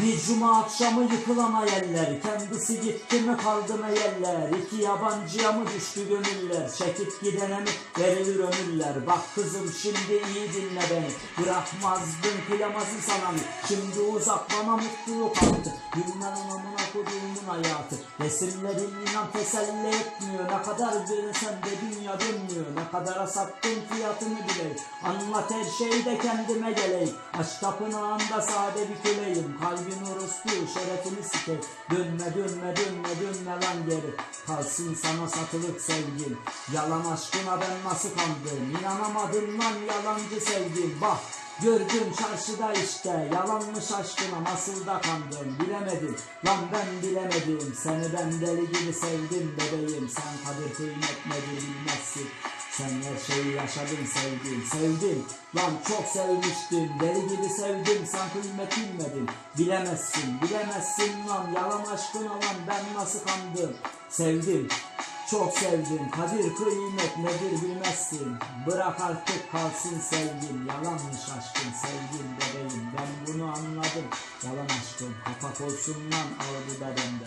Bir cuma akşamı yıkılan hayaller Kendisi gitti mi kaldı mı yeller İki yabancıya mı düştü gönüller? Çekip gidene mi verilir ömürler? Bak kızım şimdi iyi dinle beni. Bırakmazdın kıyamazsın sana. Mı Şimdi uzak bana mutluluk artık Bilmem anamına koduğumun hayatı. Resimlerin inan teselli etmiyor. Ne kadar verirsen de dünya dönmüyor. Ne kadara sattın fiyatını bileyim Anlat her şeyi de kendime geleyim. Aşk tapınağında sade bir köleyim Kalbin orospu şerefini siker Dönme dönme dönme dönme lan geri. Kalsın sana satılık sevgin Yalan aşkına ben nasıl kandım? İnanamadım lan yalancı sevgim. Bak Gördüm çarşıda işte. Yalanmış aşkına nasıl da kandım? Bilemedim. Lan ben bilemedim. Seni ben deli gibi sevdim bebeğim. Sen kadir kıymet nedir bilmezsin sen her şeyi yaşadın sevdim sevdim lan çok sevmiştim deli gibi sevdim sen kıymet bilmedin bilemezsin bilemezsin lan yalan aşkına lan ben nasıl kandım? Sevdim çok sevdim. Kadir kıymet nedir bilmezsin. Bırak artık kalsın sevgin Yalanmış aşkın sevgin bebeğim. Ben bunu anladım. Yalan aşkın kapak olsun lan al bu bedende